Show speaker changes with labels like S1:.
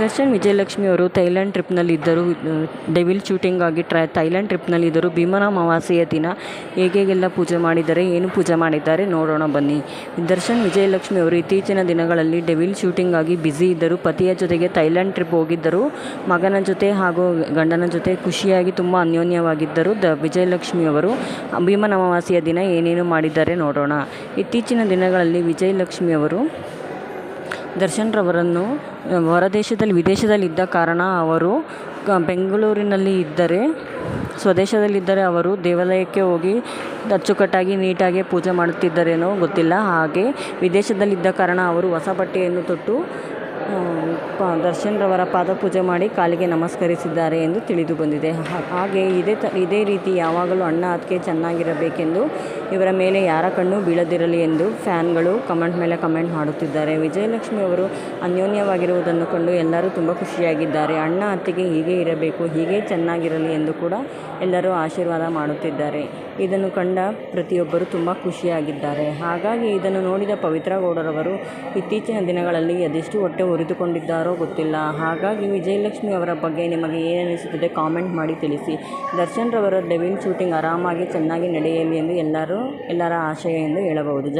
S1: ದರ್ಶನ್ ವಿಜಯಲಕ್ಷ್ಮಿ ಅವರು ಥೈಲ್ಯಾಂಡ್ ಟ್ರಿಪ್ನಲ್ಲಿದ್ದರು. Devil shooting ಆಗಿ ಟ್ರೈ, ಥೈಲ್ಯಾಂಡ್ ಟ್ರಿಪ್ನಲ್ಲಿದ್ದರು. ಭೀಮನ ಅಮಾವಾಸ್ಯೆಯ ದಿನ ಹೇಗೆಲ್ಲ ಪೂಜೆ ಮಾಡಿದ್ದಾರೆ ಏನು ಪೂಜೆ ಮಾಡಿದ್ದಾರೆ ನೋಡೋಣ ಬನ್ನಿ. ದರ್ಶನ್ ವಿಜಯಲಕ್ಷ್ಮಿ ಅವರು ಇತ್ತೀಚಿನ ದಿನಗಳಲ್ಲಿ ಡೆವಿಲ್ ಶೂಟಿಂಗ್ ಆಗಿ ಬ್ಯುಸಿ ಇದ್ದರು. ಪತಿಯ ಜೊತೆಗೆ ಥೈಲ್ಯಾಂಡ್ ಟ್ರಿಪ್ ಹೋಗಿದ್ದರು. ಮಗನ ಜೊತೆ ಹಾಗೂ ಗಂಡನ ಜೊತೆ ಖುಷಿಯಾಗಿ ತುಂಬ ಅನ್ಯೋನ್ಯವಾಗಿದ್ದರು ದ ವಿಜಯಲಕ್ಷ್ಮಿ ಅವರು. ಭೀಮನ ಅಮಾವಾಸ್ಯೆಯ ದಿನ ಏನೇನು ಮಾಡಿದ್ದಾರೆ ನೋಡೋಣ. ಇತ್ತೀಚಿನ ದಿನಗಳಲ್ಲಿ ವಿಜಯಲಕ್ಷ್ಮಿ ಅವರು ದರ್ಶನ್ ರವರನ್ನು ಹೊರದೇಶದಲ್ಲಿ, ವಿದೇಶದಲ್ಲಿದ್ದ ಕಾರಣ ಅವರು ಬೆಂಗಳೂರಿನಲ್ಲಿ ಇದ್ದರೆ, ಸ್ವದೇಶದಲ್ಲಿದ್ದರೆ ಅವರು ದೇವಾಲಯಕ್ಕೆ ಹೋಗಿ ಅಚ್ಚುಕಟ್ಟಾಗಿ, ನೀಟಾಗಿ ಪೂಜೆ ಮಾಡುತ್ತಿದ್ದರೇನೋ ಗೊತ್ತಿಲ್ಲ. ಹಾಗೆ ವಿದೇಶದಲ್ಲಿದ್ದ ಕಾರಣ ಅವರು ಹೊಸ ಬಟ್ಟೆಯನ್ನು ತೊಟ್ಟು ಪ ದರ್ಶನ್ ರವರ ಪಾದಪೂಜೆ ಮಾಡಿ ಕಾಲಿಗೆ ನಮಸ್ಕರಿಸಿದ್ದಾರೆ ಎಂದು ತಿಳಿದು ಬಂದಿದೆ. ಹಾಗೆ ಇದೇ ತ, ಇದೇ ರೀತಿ ಯಾವಾಗಲೂ ಅಣ್ಣ ಅದಕ್ಕೆ ಚೆನ್ನಾಗಿರಬೇಕೆಂದು ಇವರ ಮೇಲೆ ಯಾರ ಕಣ್ಣು ಬೀಳದಿರಲಿ ಎಂದು ಫ್ಯಾನ್ಗಳು ಕಮೆಂಟ್ ಮೇಲೆ ಕಮೆಂಟ್ ಮಾಡುತ್ತಿದ್ದಾರೆ. ವಿಜಯಲಕ್ಷ್ಮಿ ಅವರು ಅನ್ಯೋನ್ಯವಾಗಿರುವುದನ್ನು ಕಂಡು ಎಲ್ಲರೂ ತುಂಬ ಖುಷಿಯಾಗಿದ್ದಾರೆ. ಅಣ್ಣ ಅತ್ತಿಗೆ ಹೀಗೆ ಇರಬೇಕು, ಹೀಗೆ ಚೆನ್ನಾಗಿರಲಿ ಎಂದು ಕೂಡ ಎಲ್ಲರೂ ಆಶೀರ್ವಾದ ಮಾಡುತ್ತಿದ್ದಾರೆ. ಇದನ್ನು ಕಂಡ ಪ್ರತಿಯೊಬ್ಬರು ತುಂಬ ಖುಷಿಯಾಗಿದ್ದಾರೆ. ಹಾಗಾಗಿ ಇದನ್ನು ನೋಡಿದ ಪವಿತ್ರ ಗೌಡರವರು ಇತ್ತೀಚಿನ ದಿನಗಳಲ್ಲಿ ಅದೆಷ್ಟು ಹೊಟ್ಟೆ ಉರಿದುಕೊಂಡಿದ್ದಾರೋ ಗೊತ್ತಿಲ್ಲ. ಹಾಗಾಗಿ ವಿಜಯಲಕ್ಷ್ಮಿ ಅವರ ಬಗ್ಗೆ ನಿಮಗೆ ಏನಿಸುತ್ತದೆ ಕಾಮೆಂಟ್ ಮಾಡಿ ತಿಳಿಸಿ. ದರ್ಶನ್ ರವರ ಡೆವಿನ್ ಶೂಟಿಂಗ್ ಆರಾಮಾಗಿ ಚೆನ್ನಾಗಿ ನಡೆಯಲಿ ಎಂದು ಎಲ್ಲರೂ ಎಲ್ಲರ ಆಶಯ ಎಂದು ಹೇಳಬಹುದು